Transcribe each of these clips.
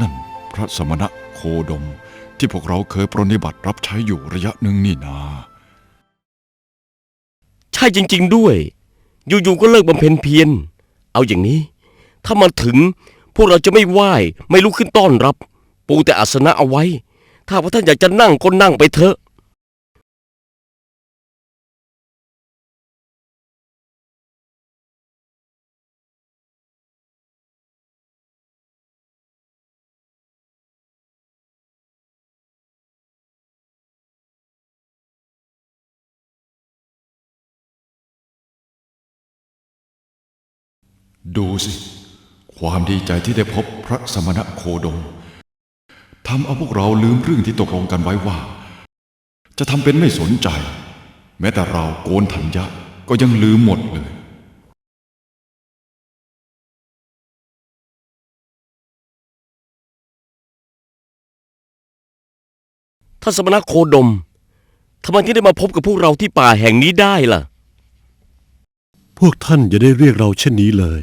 นั่นพระสมณะโคดมที่พวกเราเคยปรนนิบัติรับใช้อยู่ระยะหนึ่งนี่นา ใช่จริง ๆ ด้วย อยู่ๆก็เลิกบำเพ็ญเพียร เอาอย่างนี้ ถ้ามาถึงพวกเราจะไม่ไหว้ไม่ลุกขึ้นต้อนรับ ปูแต่อาสนะเอาไว้ ถ้าว่าท่านอยากจะนั่งก็นั่งไปเถอะ ดูสิ ความดีใจที่ได้พบพระสมณะโคดมทำเอาพวกเราลืมเรื่องที่ตกลงกันไว้ว่า จะทำเป็นไม่สนใจ แม้แต่เราโกนธัญญะก็ยังลืมหมดเลย ท่านสมณะโคดมทำไมที่ได้มาพบกับพวกเราที่ป่าแห่งนี้ได้ล่ะ พวกท่านอย่าได้เรียกเราเช่นนี้เลย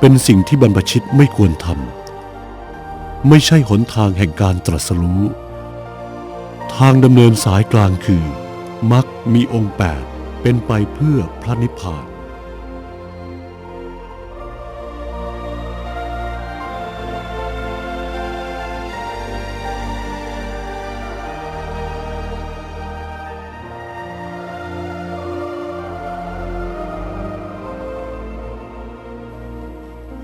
เป็นสิ่งที่บรรพชิตไม่ควรทำ ไม่ใช่หนทางแห่งการตรัสรู้ ทางดำเนินสายกลางคือมักมีองค์แปดเป็นไปเพื่อพระนิพพาน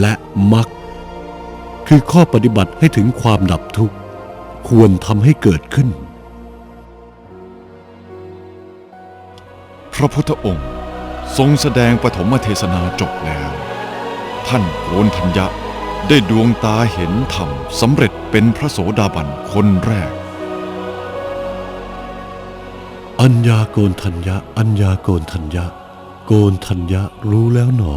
และมรรคคือข้อปฏิบัติให้ถึงความดับทุกข์ ควรทำให้เกิดขึ้น พระพุทธองค์ทรงแสดงปฐมเทศนาจบแล้ว ท่านโกนทัญญะได้ดวงตาเห็นธรรมสำเร็จเป็นพระโสดาบันคนแรก อัญญาโกนทัญญะ อัญญาโกนทัญญะ โกนทัญญะรู้แล้วหนอ